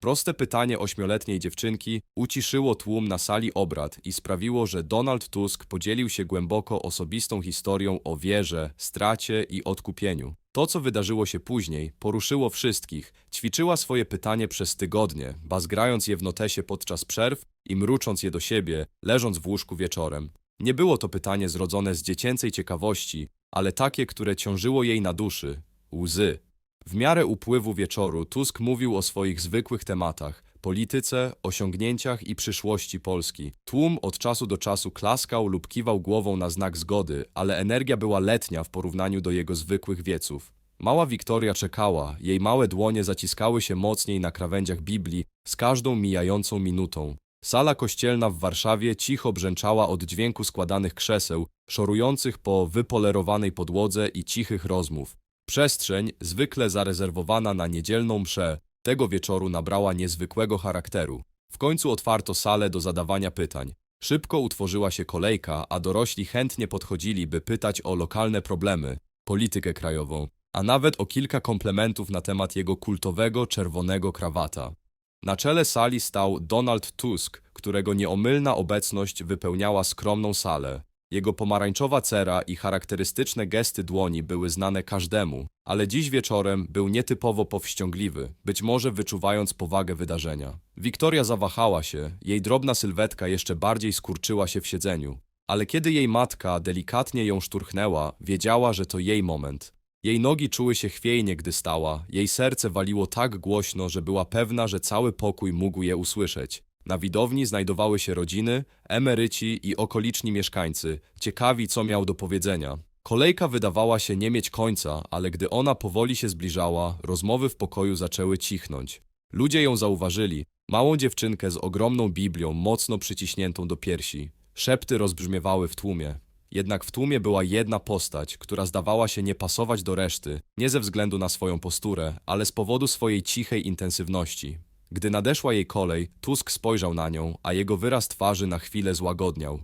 Proste pytanie ośmioletniej dziewczynki uciszyło tłum na sali obrad i sprawiło, że Donald Tusk podzielił się głęboko osobistą historią o wierze, stracie i odkupieniu. To, co wydarzyło się później, poruszyło wszystkich. Ćwiczyła swoje pytanie przez tygodnie, bazgrając je w notesie podczas przerw i mrucząc je do siebie, leżąc w łóżku wieczorem. Nie było to pytanie zrodzone z dziecięcej ciekawości, ale takie, które ciążyło jej na duszy łzy. W miarę upływu wieczoru Tusk mówił o swoich zwykłych tematach polityce, osiągnięciach i przyszłości Polski. Tłum od czasu do czasu klaskał lub kiwał głową na znak zgody, ale energia była letnia w porównaniu do jego zwykłych wieców. Mała Wiktoria czekała, jej małe dłonie zaciskały się mocniej na krawędziach Biblii z każdą mijającą minutą. Sala kościelna w Warszawie cicho brzęczała od dźwięku składanych krzeseł, szorujących po wypolerowanej podłodze i cichych rozmów. Przestrzeń, zwykle zarezerwowana na niedzielną mszę, tego wieczoru nabrała niezwykłego charakteru. W końcu otwarto salę do zadawania pytań. Szybko utworzyła się kolejka, a dorośli chętnie podchodzili, by pytać o lokalne problemy, politykę krajową, a nawet o kilka komplementów na temat jego kultowego czerwonego krawata. Na czele sali stał Donald Tusk, którego nieomylna obecność wypełniała skromną salę. Jego pomarańczowa cera i charakterystyczne gesty dłoni były znane każdemu, ale dziś wieczorem był nietypowo powściągliwy, być może wyczuwając powagę wydarzenia. Wiktoria zawahała się, jej drobna sylwetka jeszcze bardziej skurczyła się w siedzeniu, ale kiedy jej matka delikatnie ją szturchnęła, wiedziała, że to jej moment. Jej nogi czuły się chwiejnie, gdy stała, jej serce waliło tak głośno, że była pewna, że cały pokój mógł je usłyszeć. Na widowni znajdowały się rodziny, emeryci i okoliczni mieszkańcy, ciekawi co miał do powiedzenia. Kolejka wydawała się nie mieć końca, ale gdy ona powoli się zbliżała, rozmowy w pokoju zaczęły cichnąć. Ludzie ją zauważyli, małą dziewczynkę z ogromną Biblią mocno przyciśniętą do piersi. Szepty rozbrzmiewały w tłumie. Jednak w tłumie była jedna postać, która zdawała się nie pasować do reszty, nie ze względu na swoją posturę, ale z powodu swojej cichej intensywności. Gdy nadeszła jej kolej, Tusk spojrzał na nią, a jego wyraz twarzy na chwilę złagodniał.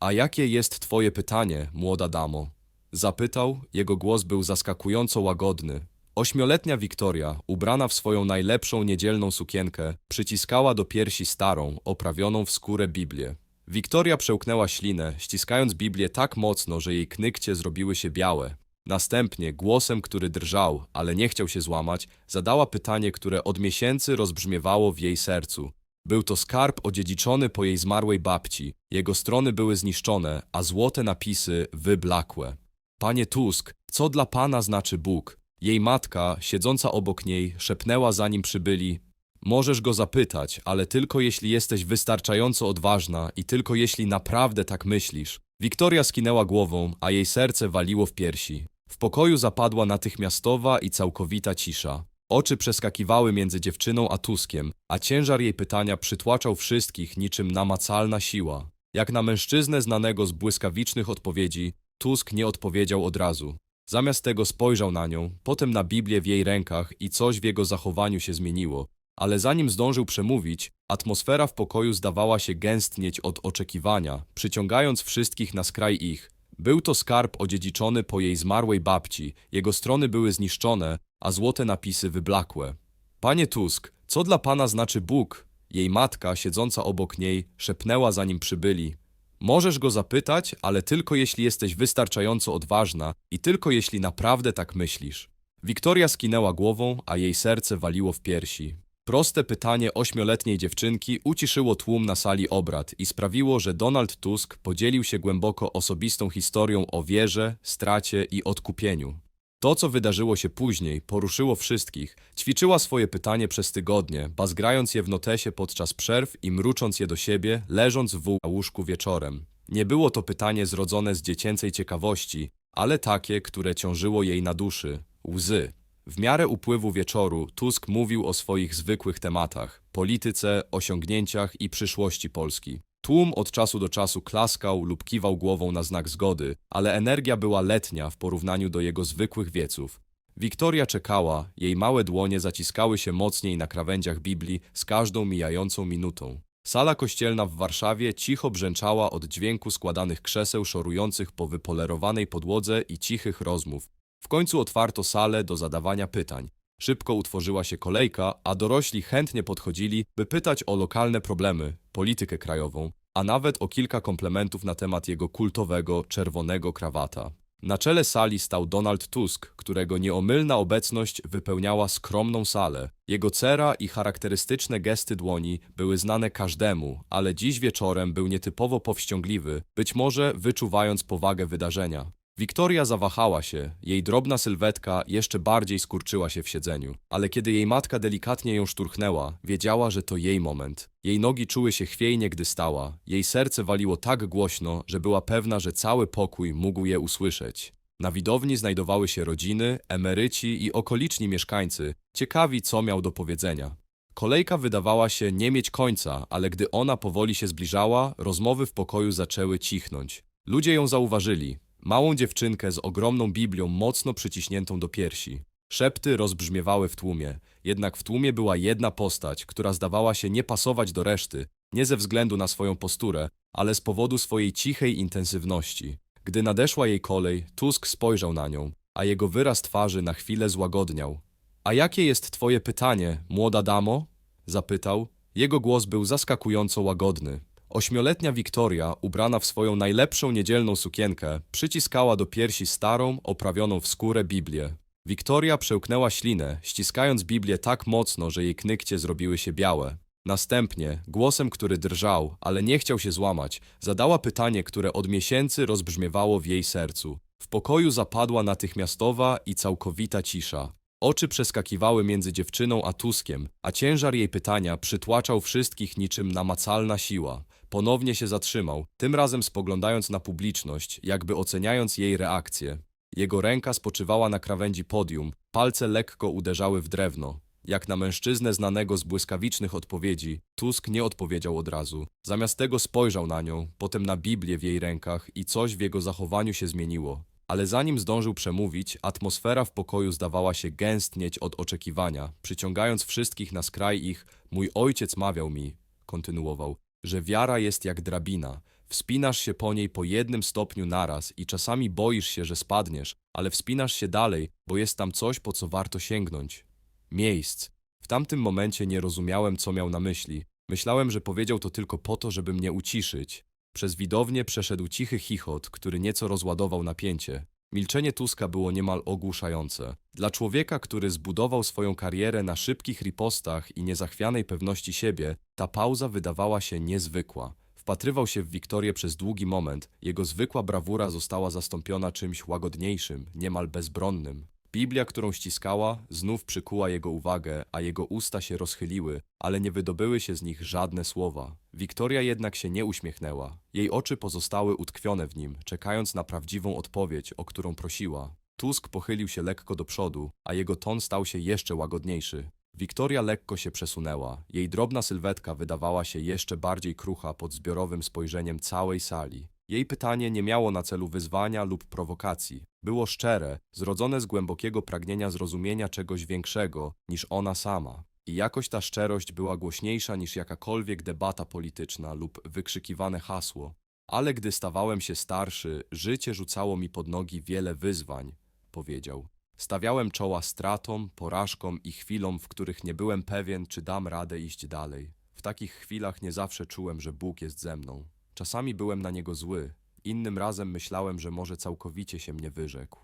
A jakie jest twoje pytanie, młoda damo? Zapytał, jego głos był zaskakująco łagodny. Ośmioletnia Wiktoria, ubrana w swoją najlepszą niedzielną sukienkę, przyciskała do piersi starą, oprawioną w skórę Biblię. Wiktoria przełknęła ślinę, ściskając Biblię tak mocno, że jej knykcie zrobiły się białe. Następnie, głosem, który drżał, ale nie chciał się złamać, zadała pytanie, które od miesięcy rozbrzmiewało w jej sercu. Był to skarb odziedziczony po jej zmarłej babci. Jego strony były zniszczone, a złote napisy wyblakłe. Panie Tusk, co dla pana znaczy Bóg? Jej matka, siedząca obok niej, szepnęła zanim przybyli. Możesz go zapytać, ale tylko jeśli jesteś wystarczająco odważna i tylko jeśli naprawdę tak myślisz. Wiktoria skinęła głową, a jej serce waliło w piersi. W pokoju zapadła natychmiastowa i całkowita cisza. Oczy przeskakiwały między dziewczyną a Tuskiem, a ciężar jej pytania przytłaczał wszystkich niczym namacalna siła. Jak na mężczyznę znanego z błyskawicznych odpowiedzi, Tusk nie odpowiedział od razu. Zamiast tego spojrzał na nią, potem na Biblię w jej rękach i coś w jego zachowaniu się zmieniło. Ale zanim zdążył przemówić, atmosfera w pokoju zdawała się gęstnieć od oczekiwania, przyciągając wszystkich na skraj ich. Był to skarb odziedziczony po jej zmarłej babci, jego strony były zniszczone, a złote napisy wyblakłe. Panie Tusk, co dla pana znaczy Bóg? Jej matka, siedząca obok niej, szepnęła zanim przybyli. Możesz go zapytać, ale tylko jeśli jesteś wystarczająco odważna i tylko jeśli naprawdę tak myślisz. Wiktoria skinęła głową, a jej serce waliło w piersi. Proste pytanie ośmioletniej dziewczynki uciszyło tłum na sali obrad i sprawiło, że Donald Tusk podzielił się głęboko osobistą historią o wierze, stracie i odkupieniu. To, co wydarzyło się później, poruszyło wszystkich. Ćwiczyła swoje pytanie przez tygodnie, bazgrając je w notesie podczas przerw i mrucząc je do siebie, leżąc w łóżku wieczorem. Nie było to pytanie zrodzone z dziecięcej ciekawości, ale takie, które ciążyło jej na duszy łzy. W miarę upływu wieczoru Tusk mówił o swoich zwykłych tematach polityce, osiągnięciach i przyszłości Polski. Tłum od czasu do czasu klaskał lub kiwał głową na znak zgody, ale energia była letnia w porównaniu do jego zwykłych wieców. Wiktoria czekała, jej małe dłonie zaciskały się mocniej na krawędziach Biblii z każdą mijającą minutą. Sala kościelna w Warszawie cicho brzęczała od dźwięku składanych krzeseł szorujących po wypolerowanej podłodze i cichych rozmów. W końcu otwarto salę do zadawania pytań. Szybko utworzyła się kolejka, a dorośli chętnie podchodzili, by pytać o lokalne problemy, politykę krajową, a nawet o kilka komplementów na temat jego kultowego czerwonego krawata. Na czele sali stał Donald Tusk, którego nieomylna obecność wypełniała skromną salę. Jego cera i charakterystyczne gesty dłoni były znane każdemu, ale dziś wieczorem był nietypowo powściągliwy, być może wyczuwając powagę wydarzenia. Wiktoria zawahała się, jej drobna sylwetka jeszcze bardziej skurczyła się w siedzeniu, ale kiedy jej matka delikatnie ją szturchnęła, wiedziała, że to jej moment. Jej nogi czuły się chwiejnie, gdy stała, jej serce waliło tak głośno, że była pewna, że cały pokój mógł je usłyszeć. Na widowni znajdowały się rodziny, emeryci i okoliczni mieszkańcy, ciekawi co miał do powiedzenia. Kolejka wydawała się nie mieć końca, ale gdy ona powoli się zbliżała, rozmowy w pokoju zaczęły cichnąć. Ludzie ją zauważyli, małą dziewczynkę z ogromną Biblią mocno przyciśniętą do piersi. Szepty rozbrzmiewały w tłumie, jednak w tłumie była jedna postać, która zdawała się nie pasować do reszty, nie ze względu na swoją posturę, ale z powodu swojej cichej intensywności. Gdy nadeszła jej kolej, Tusk spojrzał na nią, a jego wyraz twarzy na chwilę złagodniał. A jakie jest twoje pytanie, młoda damo? zapytał. Jego głos był zaskakująco łagodny. Ośmioletnia Wiktoria, ubrana w swoją najlepszą niedzielną sukienkę, przyciskała do piersi starą, oprawioną w skórę Biblię. Wiktoria przełknęła ślinę, ściskając Biblię tak mocno, że jej knykcie zrobiły się białe. Następnie, głosem, który drżał, ale nie chciał się złamać, zadała pytanie, które od miesięcy rozbrzmiewało w jej sercu. W pokoju zapadła natychmiastowa i całkowita cisza. Oczy przeskakiwały między dziewczyną a Tuskiem, a ciężar jej pytania przytłaczał wszystkich niczym namacalna siła. Ponownie się zatrzymał, tym razem spoglądając na publiczność, jakby oceniając jej reakcję. Jego ręka spoczywała na krawędzi podium, palce lekko uderzały w drewno. Jak na mężczyznę znanego z błyskawicznych odpowiedzi, Tusk nie odpowiedział od razu. Zamiast tego spojrzał na nią, potem na Biblię w jej rękach i coś w jego zachowaniu się zmieniło. Ale zanim zdążył przemówić, atmosfera w pokoju zdawała się gęstnieć od oczekiwania, przyciągając wszystkich na skraj ich. Mój ojciec mawiał mi, kontynuował, że wiara jest jak drabina. Wspinasz się po niej po jednym stopniu naraz i czasami boisz się, że spadniesz, ale wspinasz się dalej, bo jest tam coś, po co warto sięgnąć. Miejsc. W tamtym momencie nie rozumiałem, co miał na myśli. Myślałem, że powiedział to tylko po to, żeby mnie uciszyć. Przez widownię przeszedł cichy chichot, który nieco rozładował napięcie. Milczenie Tuska było niemal ogłuszające. Dla człowieka, który zbudował swoją karierę na szybkich ripostach i niezachwianej pewności siebie, ta pauza wydawała się niezwykła. Wpatrywał się w Wiktorię przez długi moment, jego zwykła brawura została zastąpiona czymś łagodniejszym, niemal bezbronnym. Biblia, którą ściskała, znów przykuła jego uwagę, a jego usta się rozchyliły, ale nie wydobyły się z nich żadne słowa. Wiktoria jednak się nie uśmiechnęła. Jej oczy pozostały utkwione w nim, czekając na prawdziwą odpowiedź, o którą prosiła. Tusk pochylił się lekko do przodu, a jego ton stał się jeszcze łagodniejszy. Wiktoria lekko się przesunęła. Jej drobna sylwetka wydawała się jeszcze bardziej krucha pod zbiorowym spojrzeniem całej sali. Jej pytanie nie miało na celu wyzwania lub prowokacji. Było szczere, zrodzone z głębokiego pragnienia zrozumienia czegoś większego niż ona sama. I jakoś ta szczerość była głośniejsza niż jakakolwiek debata polityczna lub wykrzykiwane hasło. Ale gdy stawałem się starszy, życie rzucało mi pod nogi wiele wyzwań, powiedział. Stawiałem czoła stratom, porażkom i chwilom, w których nie byłem pewien, czy dam radę iść dalej. W takich chwilach nie zawsze czułem, że Bóg jest ze mną. Czasami byłem na niego zły, innym razem myślałem, że może całkowicie się mnie wyrzekł.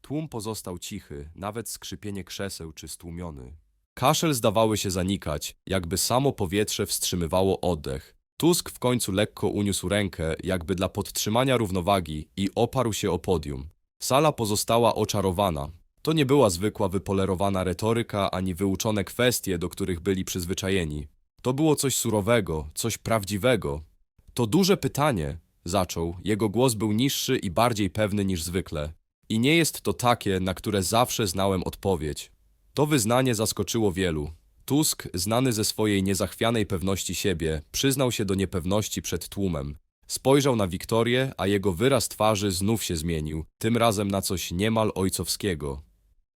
Tłum pozostał cichy, nawet skrzypienie krzeseł czy stłumiony. Kaszel zdawały się zanikać, jakby samo powietrze wstrzymywało oddech. Tusk w końcu lekko uniósł rękę, jakby dla podtrzymania równowagi i oparł się o podium. Sala pozostała oczarowana. To nie była zwykła wypolerowana retoryka ani wyuczone kwestie, do których byli przyzwyczajeni. To było coś surowego, coś prawdziwego. To duże pytanie, zaczął. Jego głos był niższy i bardziej pewny niż zwykle. I nie jest to takie, na które zawsze znałem odpowiedź. To wyznanie zaskoczyło wielu. Tusk, znany ze swojej niezachwianej pewności siebie, przyznał się do niepewności przed tłumem. Spojrzał na Wiktorię, a jego wyraz twarzy znów się zmienił, tym razem na coś niemal ojcowskiego.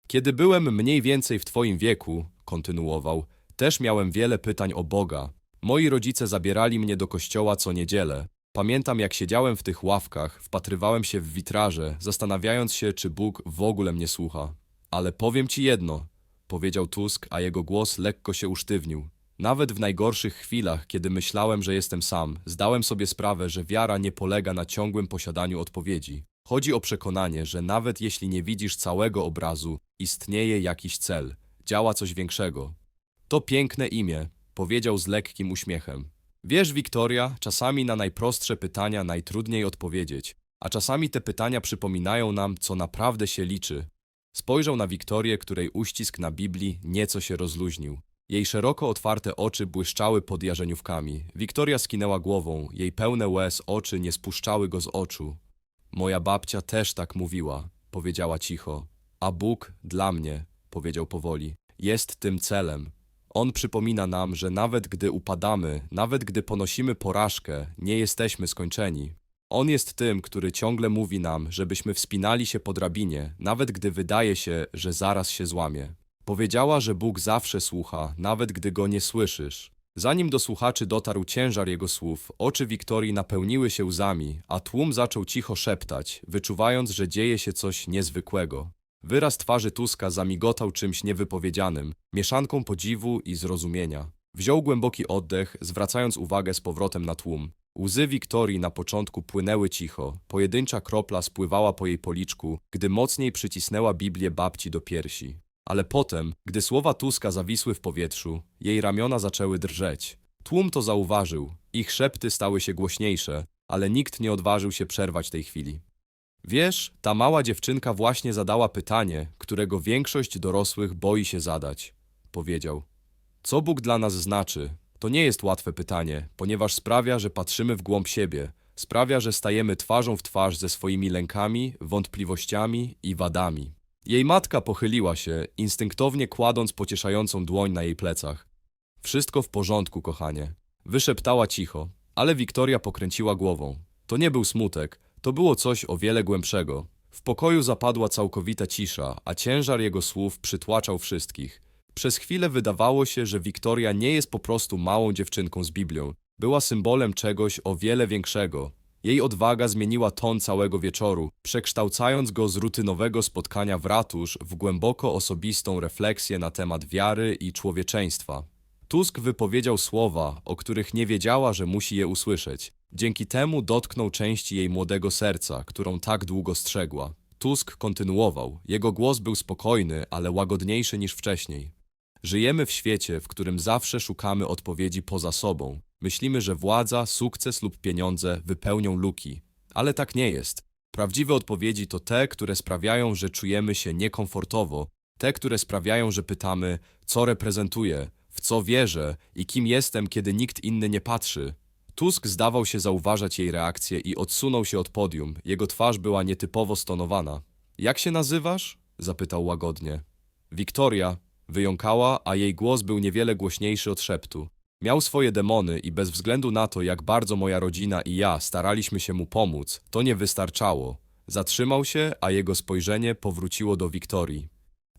Kiedy byłem mniej więcej w twoim wieku, kontynuował, też miałem wiele pytań o Boga. Moi rodzice zabierali mnie do kościoła co niedzielę. Pamiętam, jak siedziałem w tych ławkach, wpatrywałem się w witraże, zastanawiając się, czy Bóg w ogóle mnie słucha. Ale powiem ci jedno. powiedział Tusk, a jego głos lekko się usztywnił. Nawet w najgorszych chwilach, kiedy myślałem, że jestem sam, zdałem sobie sprawę, że wiara nie polega na ciągłym posiadaniu odpowiedzi. Chodzi o przekonanie, że nawet jeśli nie widzisz całego obrazu, istnieje jakiś cel, działa coś większego. To piękne imię, powiedział z lekkim uśmiechem. Wiesz, Wiktoria, czasami na najprostsze pytania najtrudniej odpowiedzieć, a czasami te pytania przypominają nam, co naprawdę się liczy. Spojrzał na Wiktorię, której uścisk na Biblii nieco się rozluźnił. Jej szeroko otwarte oczy błyszczały pod jarzeniówkami. Wiktoria skinęła głową, jej pełne łez oczy nie spuszczały go z oczu. Moja babcia też tak mówiła, powiedziała cicho. A Bóg dla mnie, powiedział powoli, jest tym celem. On przypomina nam, że nawet gdy upadamy, nawet gdy ponosimy porażkę, nie jesteśmy skończeni. On jest tym, który ciągle mówi nam, żebyśmy wspinali się po drabinie, nawet gdy wydaje się, że zaraz się złamie. Powiedziała, że Bóg zawsze słucha, nawet gdy go nie słyszysz. Zanim do słuchaczy dotarł ciężar jego słów, oczy Wiktorii napełniły się łzami, a tłum zaczął cicho szeptać, wyczuwając, że dzieje się coś niezwykłego. Wyraz twarzy Tuska zamigotał czymś niewypowiedzianym, mieszanką podziwu i zrozumienia. Wziął głęboki oddech, zwracając uwagę z powrotem na tłum. Łzy Wiktorii na początku płynęły cicho, pojedyncza kropla spływała po jej policzku, gdy mocniej przycisnęła Biblię babci do piersi. Ale potem, gdy słowa Tuska zawisły w powietrzu, jej ramiona zaczęły drżeć. Tłum to zauważył, ich szepty stały się głośniejsze, ale nikt nie odważył się przerwać tej chwili. Wiesz, ta mała dziewczynka właśnie zadała pytanie, którego większość dorosłych boi się zadać, powiedział. Co Bóg dla nas znaczy? To nie jest łatwe pytanie, ponieważ sprawia, że patrzymy w głąb siebie, sprawia, że stajemy twarzą w twarz ze swoimi lękami, wątpliwościami i wadami. Jej matka pochyliła się, instynktownie kładąc pocieszającą dłoń na jej plecach. Wszystko w porządku, kochanie. Wyszeptała cicho, ale Wiktoria pokręciła głową. To nie był smutek, to było coś o wiele głębszego. W pokoju zapadła całkowita cisza, a ciężar jego słów przytłaczał wszystkich. Przez chwilę wydawało się, że Wiktoria nie jest po prostu małą dziewczynką z Biblią. Była symbolem czegoś o wiele większego. Jej odwaga zmieniła ton całego wieczoru, przekształcając go z rutynowego spotkania w ratusz w głęboko osobistą refleksję na temat wiary i człowieczeństwa. Tusk wypowiedział słowa, o których nie wiedziała, że musi je usłyszeć. Dzięki temu dotknął części jej młodego serca, którą tak długo strzegła. Tusk kontynuował. Jego głos był spokojny, ale łagodniejszy niż wcześniej. Żyjemy w świecie, w którym zawsze szukamy odpowiedzi poza sobą. Myślimy, że władza, sukces lub pieniądze wypełnią luki. Ale tak nie jest. Prawdziwe odpowiedzi to te, które sprawiają, że czujemy się niekomfortowo, te, które sprawiają, że pytamy, co reprezentuję, w co wierzę i kim jestem, kiedy nikt inny nie patrzy. Tusk zdawał się zauważać jej reakcję i odsunął się od podium. Jego twarz była nietypowo stonowana. Jak się nazywasz? zapytał łagodnie. Wiktoria, wyjąkała, a jej głos był niewiele głośniejszy od szeptu. Miał swoje demony i bez względu na to, jak bardzo moja rodzina i ja staraliśmy się mu pomóc, to nie wystarczało. Zatrzymał się, a jego spojrzenie powróciło do Wiktorii.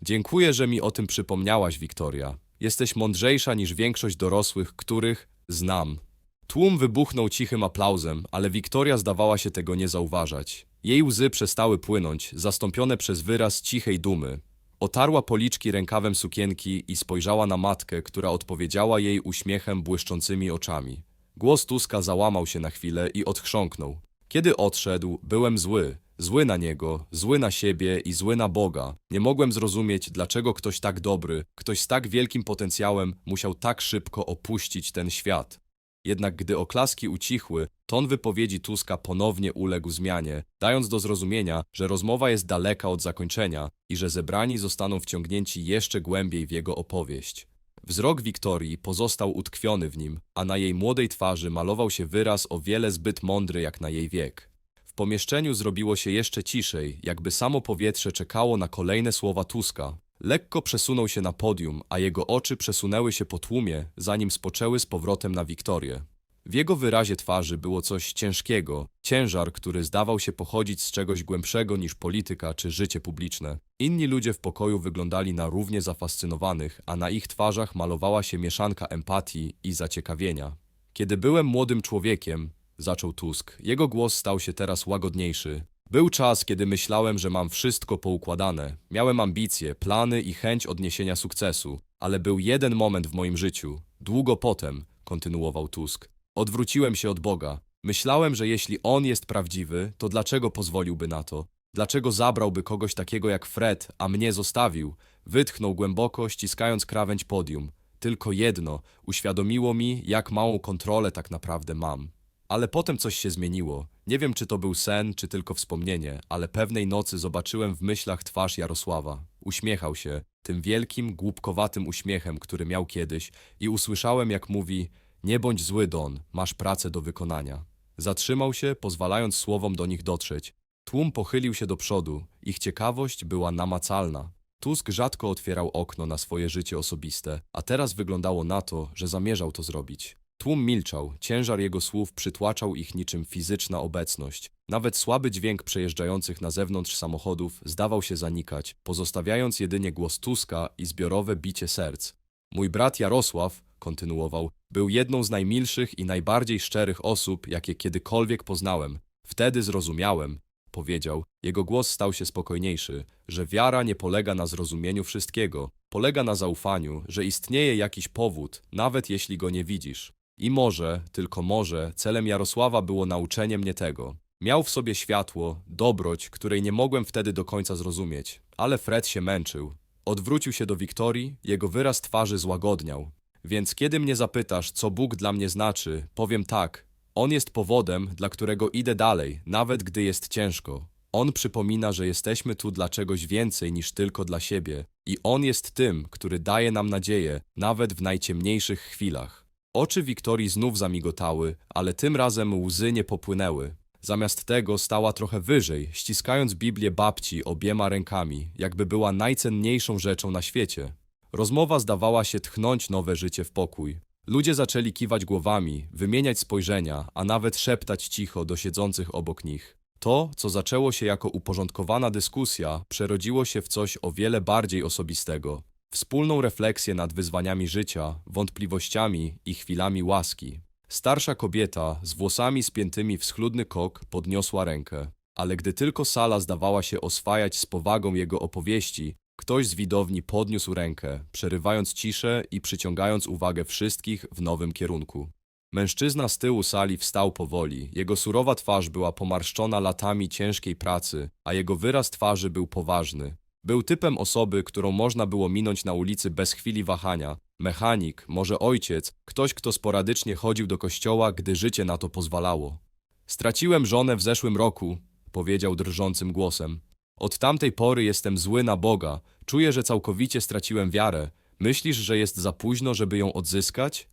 Dziękuję, że mi o tym przypomniałaś, Wiktoria. Jesteś mądrzejsza niż większość dorosłych, których znam. Tłum wybuchnął cichym aplauzem, ale Wiktoria zdawała się tego nie zauważać. Jej łzy przestały płynąć, zastąpione przez wyraz cichej dumy. Otarła policzki rękawem sukienki i spojrzała na matkę, która odpowiedziała jej uśmiechem błyszczącymi oczami. Głos Tuska załamał się na chwilę i odchrząknął. Kiedy odszedł, byłem zły. Zły na niego, zły na siebie i zły na Boga. Nie mogłem zrozumieć, dlaczego ktoś tak dobry, ktoś z tak wielkim potencjałem musiał tak szybko opuścić ten świat. Jednak gdy oklaski ucichły, ton wypowiedzi Tuska ponownie uległ zmianie, dając do zrozumienia, że rozmowa jest daleka od zakończenia i że zebrani zostaną wciągnięci jeszcze głębiej w jego opowieść. Wzrok Wiktorii pozostał utkwiony w nim, a na jej młodej twarzy malował się wyraz o wiele zbyt mądry jak na jej wiek. W pomieszczeniu zrobiło się jeszcze ciszej, jakby samo powietrze czekało na kolejne słowa Tuska. Lekko przesunął się na podium, a jego oczy przesunęły się po tłumie, zanim spoczęły z powrotem na Wiktorię. W jego wyrazie twarzy było coś ciężkiego, ciężar, który zdawał się pochodzić z czegoś głębszego niż polityka czy życie publiczne. Inni ludzie w pokoju wyglądali na równie zafascynowanych, a na ich twarzach malowała się mieszanka empatii i zaciekawienia. Kiedy byłem młodym człowiekiem, zaczął Tusk, jego głos stał się teraz łagodniejszy. Był czas, kiedy myślałem, że mam wszystko poukładane. Miałem ambicje, plany i chęć odniesienia sukcesu. Ale był jeden moment w moim życiu, długo potem, kontynuował Tusk. Odwróciłem się od Boga. Myślałem, że jeśli On jest prawdziwy, to dlaczego pozwoliłby na to? Dlaczego zabrałby kogoś takiego jak Fred, a mnie zostawił? Wytchnął głęboko, ściskając krawędź podium. Tylko jedno uświadomiło mi, jak małą kontrolę tak naprawdę mam. Ale potem coś się zmieniło. Nie wiem, czy to był sen, czy tylko wspomnienie, ale pewnej nocy zobaczyłem w myślach twarz Jarosława. Uśmiechał się, tym wielkim, głupkowatym uśmiechem, który miał kiedyś, i usłyszałem, jak mówi: Nie bądź zły, Don, masz pracę do wykonania. Zatrzymał się, pozwalając słowom do nich dotrzeć. Tłum pochylił się do przodu, ich ciekawość była namacalna. Tusk rzadko otwierał okno na swoje życie osobiste, a teraz wyglądało na to, że zamierzał to zrobić. Tłum milczał, ciężar jego słów przytłaczał ich niczym fizyczna obecność. Nawet słaby dźwięk przejeżdżających na zewnątrz samochodów zdawał się zanikać, pozostawiając jedynie głos Tuska i zbiorowe bicie serc. Mój brat Jarosław, kontynuował, był jedną z najmilszych i najbardziej szczerych osób, jakie kiedykolwiek poznałem. Wtedy zrozumiałem, powiedział, jego głos stał się spokojniejszy, że wiara nie polega na zrozumieniu wszystkiego, polega na zaufaniu, że istnieje jakiś powód, nawet jeśli go nie widzisz. I może, tylko może, celem Jarosława było nauczenie mnie tego. Miał w sobie światło, dobroć, której nie mogłem wtedy do końca zrozumieć, ale Fred się męczył. Odwrócił się do Wiktorii, jego wyraz twarzy złagodniał. Więc kiedy mnie zapytasz, co Bóg dla mnie znaczy, powiem tak. On jest powodem, dla którego idę dalej, nawet gdy jest ciężko. On przypomina, że jesteśmy tu dla czegoś więcej niż tylko dla siebie. I On jest tym, który daje nam nadzieję, nawet w najciemniejszych chwilach. Oczy Wiktorii znów zamigotały, ale tym razem łzy nie popłynęły. Zamiast tego stała trochę wyżej, ściskając Biblię babci obiema rękami, jakby była najcenniejszą rzeczą na świecie. Rozmowa zdawała się tchnąć nowe życie w pokój. Ludzie zaczęli kiwać głowami, wymieniać spojrzenia, a nawet szeptać cicho do siedzących obok nich. To, co zaczęło się jako uporządkowana dyskusja, przerodziło się w coś o wiele bardziej osobistego. Wspólną refleksję nad wyzwaniami życia, wątpliwościami i chwilami łaski. Starsza kobieta, z włosami spiętymi w schludny kok, podniosła rękę. Ale gdy tylko sala zdawała się oswajać z powagą jego opowieści, ktoś z widowni podniósł rękę, przerywając ciszę i przyciągając uwagę wszystkich w nowym kierunku. Mężczyzna z tyłu sali wstał powoli. Jego surowa twarz była pomarszczona latami ciężkiej pracy, a jego wyraz twarzy był poważny. Był typem osoby, którą można było minąć na ulicy bez chwili wahania. Mechanik, może ojciec, ktoś, kto sporadycznie chodził do kościoła, gdy życie na to pozwalało. Straciłem żonę w zeszłym roku, powiedział drżącym głosem. Od tamtej pory jestem zły na Boga. Czuję, że całkowicie straciłem wiarę. Myślisz, że jest za późno, żeby ją odzyskać?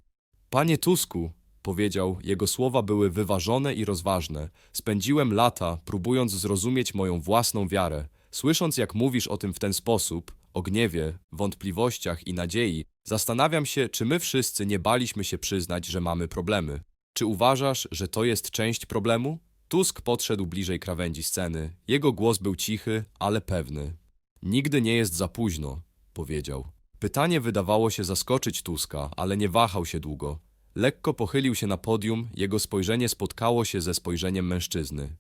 Panie Tusku, powiedział, jego słowa były wyważone i rozważne. Spędziłem lata, próbując zrozumieć moją własną wiarę. Słysząc, jak mówisz o tym w ten sposób, o gniewie, wątpliwościach i nadziei, zastanawiam się, czy my wszyscy nie baliśmy się przyznać, że mamy problemy. Czy uważasz, że to jest część problemu? Tusk podszedł bliżej krawędzi sceny. Jego głos był cichy, ale pewny. Nigdy nie jest za późno, powiedział. Pytanie wydawało się zaskoczyć Tuska, ale nie wahał się długo. Lekko pochylił się na podium, jego spojrzenie spotkało się ze spojrzeniem mężczyzny.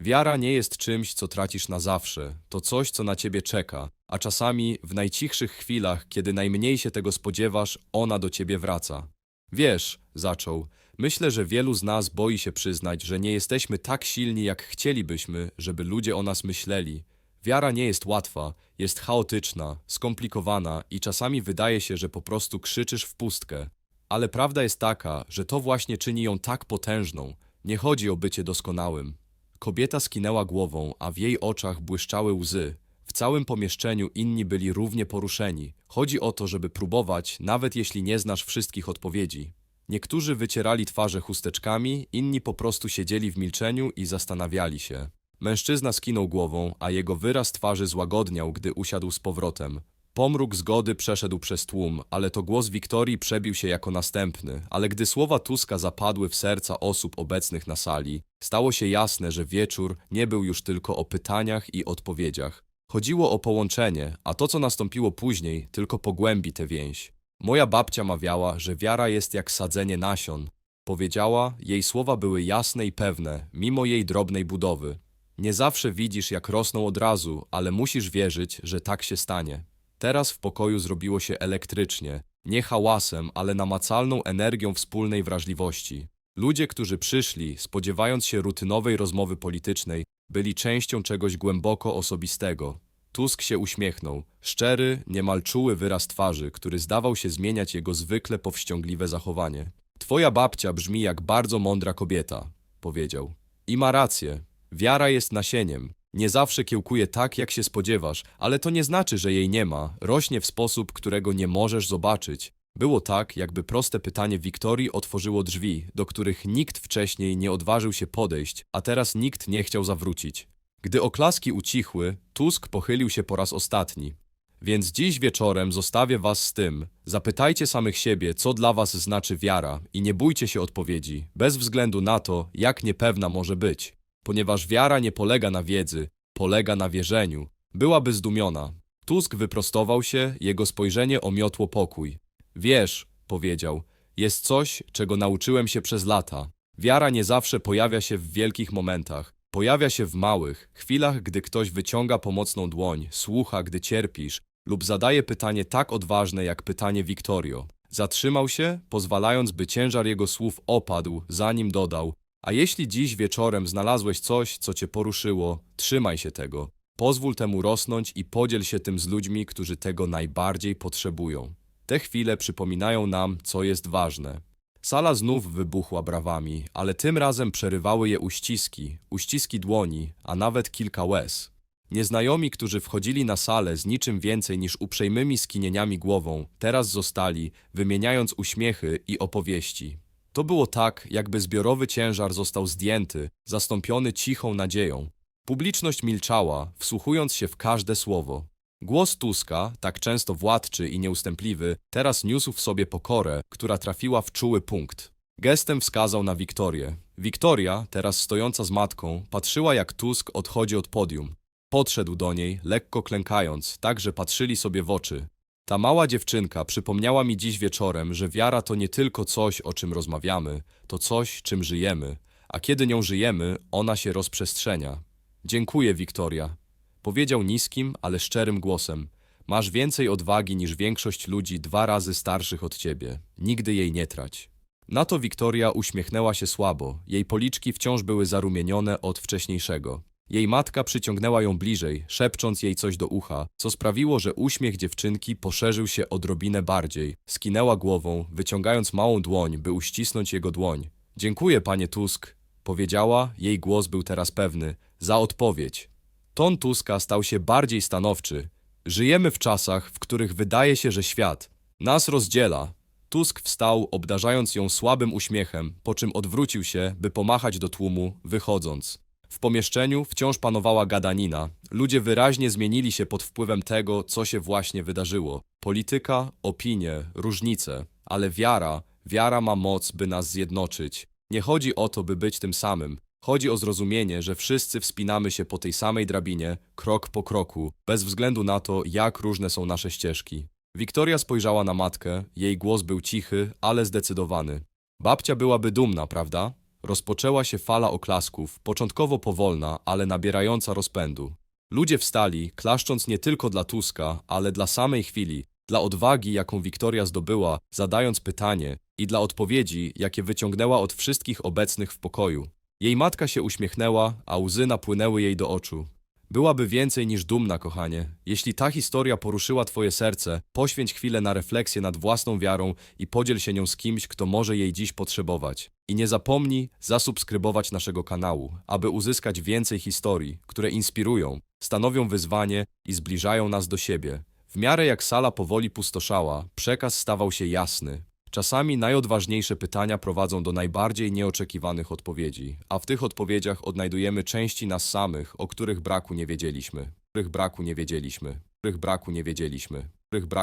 Wiara nie jest czymś, co tracisz na zawsze, to coś, co na ciebie czeka, a czasami w najcichszych chwilach, kiedy najmniej się tego spodziewasz, ona do ciebie wraca. Wiesz, zaczął, myślę, że wielu z nas boi się przyznać, że nie jesteśmy tak silni, jak chcielibyśmy, żeby ludzie o nas myśleli. Wiara nie jest łatwa, jest chaotyczna, skomplikowana i czasami wydaje się, że po prostu krzyczysz w pustkę. Ale prawda jest taka, że to właśnie czyni ją tak potężną. Nie chodzi o bycie doskonałym. Kobieta skinęła głową, a w jej oczach błyszczały łzy. W całym pomieszczeniu inni byli równie poruszeni. Chodzi o to, żeby próbować, nawet jeśli nie znasz wszystkich odpowiedzi. Niektórzy wycierali twarze chusteczkami, inni po prostu siedzieli w milczeniu i zastanawiali się. Mężczyzna skinął głową, a jego wyraz twarzy złagodniał, gdy usiadł z powrotem. Pomruk zgody przeszedł przez tłum, ale to głos Wiktorii przebił się jako następny. Ale gdy słowa Tuska zapadły w serca osób obecnych na sali, stało się jasne, że wieczór nie był już tylko o pytaniach i odpowiedziach. Chodziło o połączenie, a to, co nastąpiło później, tylko pogłębi tę więź. Moja babcia mawiała, że wiara jest jak sadzenie nasion. Powiedziała, jej słowa były jasne i pewne, mimo jej drobnej budowy. Nie zawsze widzisz, jak rosną od razu, ale musisz wierzyć, że tak się stanie. Teraz w pokoju zrobiło się elektrycznie, nie hałasem, ale namacalną energią wspólnej wrażliwości. Ludzie, którzy przyszli, spodziewając się rutynowej rozmowy politycznej, byli częścią czegoś głęboko osobistego. Tusk się uśmiechnął. Szczery, niemal czuły wyraz twarzy, który zdawał się zmieniać jego zwykle powściągliwe zachowanie. Twoja babcia brzmi jak bardzo mądra kobieta, powiedział. I ma rację. Wiara jest nasieniem. Nie zawsze kiełkuje tak, jak się spodziewasz, ale to nie znaczy, że jej nie ma. Rośnie w sposób, którego nie możesz zobaczyć. Było tak, jakby proste pytanie Wiktorii otworzyło drzwi, do których nikt wcześniej nie odważył się podejść, a teraz nikt nie chciał zawrócić. Gdy oklaski ucichły, Tusk pochylił się po raz ostatni. Więc dziś wieczorem zostawię was z tym. Zapytajcie samych siebie, co dla was znaczy wiara i nie bójcie się odpowiedzi, bez względu na to, jak niepewna może być. Ponieważ wiara nie polega na wiedzy, polega na wierzeniu. Byłaby zdumiona. Tusk wyprostował się, jego spojrzenie omiotło pokój. Wiesz, powiedział, jest coś, czego nauczyłem się przez lata. Wiara nie zawsze pojawia się w wielkich momentach. Pojawia się w małych, chwilach, gdy ktoś wyciąga pomocną dłoń, słucha, gdy cierpisz, lub zadaje pytanie tak odważne jak pytanie Wiktorio. Zatrzymał się, pozwalając, by ciężar jego słów opadł, zanim dodał: A jeśli dziś wieczorem znalazłeś coś, co cię poruszyło, trzymaj się tego. Pozwól temu rosnąć i podziel się tym z ludźmi, którzy tego najbardziej potrzebują. Te chwile przypominają nam, co jest ważne. Sala znów wybuchła brawami, ale tym razem przerywały je uściski, uściski dłoni, a nawet kilka łez. Nieznajomi, którzy wchodzili na salę z niczym więcej niż uprzejmymi skinieniami głową, teraz zostali, wymieniając uśmiechy i opowieści. To było tak, jakby zbiorowy ciężar został zdjęty, zastąpiony cichą nadzieją. Publiczność milczała, wsłuchując się w każde słowo. Głos Tuska, tak często władczy i nieustępliwy, teraz niósł w sobie pokorę, która trafiła w czuły punkt. Gestem wskazał na Wiktorię. Wiktoria, teraz stojąca z matką, patrzyła jak Tusk odchodzi od podium. Podszedł do niej, lekko klękając, tak że patrzyli sobie w oczy. Ta mała dziewczynka przypomniała mi dziś wieczorem, że wiara to nie tylko coś, o czym rozmawiamy, to coś, czym żyjemy, a kiedy nią żyjemy, ona się rozprzestrzenia. Dziękuję, Wiktoria. Powiedział niskim, ale szczerym głosem. Masz więcej odwagi niż większość ludzi dwa razy starszych od ciebie. Nigdy jej nie trać. Na to Wiktoria uśmiechnęła się słabo. Jej policzki wciąż były zarumienione od wcześniejszego. Jej matka przyciągnęła ją bliżej, szepcząc jej coś do ucha, co sprawiło, że uśmiech dziewczynki poszerzył się odrobinę bardziej. Skinęła głową, wyciągając małą dłoń, by uścisnąć jego dłoń. Dziękuję, panie Tusk, powiedziała, jej głos był teraz pewny, za odpowiedź. Ton Tuska stał się bardziej stanowczy. Żyjemy w czasach, w których wydaje się, że świat nas rozdziela. Tusk wstał, obdarzając ją słabym uśmiechem, po czym odwrócił się, by pomachać do tłumu, wychodząc. W pomieszczeniu wciąż panowała gadanina. Ludzie wyraźnie zmienili się pod wpływem tego, co się właśnie wydarzyło. Polityka, opinie, różnice, ale wiara, wiara ma moc, by nas zjednoczyć. Nie chodzi o to, by być tym samym. Chodzi o zrozumienie, że wszyscy wspinamy się po tej samej drabinie, krok po kroku, bez względu na to, jak różne są nasze ścieżki. Wiktoria spojrzała na matkę, jej głos był cichy, ale zdecydowany. Babcia byłaby dumna, prawda? Rozpoczęła się fala oklasków, początkowo powolna, ale nabierająca rozpędu. Ludzie wstali, klaszcząc nie tylko dla Tuska, ale dla samej chwili, dla odwagi, jaką Wiktoria zdobyła, zadając pytanie, i dla odpowiedzi, jakie wyciągnęła od wszystkich obecnych w pokoju. Jej matka się uśmiechnęła, a łzy napłynęły jej do oczu. Byłaby więcej niż dumna, kochanie. Jeśli ta historia poruszyła twoje serce, poświęć chwilę na refleksję nad własną wiarą i podziel się nią z kimś, kto może jej dziś potrzebować. I nie zapomnij zasubskrybować naszego kanału, aby uzyskać więcej historii, które inspirują, stanowią wyzwanie i zbliżają nas do siebie. W miarę jak sala powoli pustoszała, przekaz stawał się jasny. Czasami najodważniejsze pytania prowadzą do najbardziej nieoczekiwanych odpowiedzi, a w tych odpowiedziach odnajdujemy części nas samych, o których braku nie wiedzieliśmy, których braku nie wiedzieliśmy, których braku nie wiedzieliśmy, których braku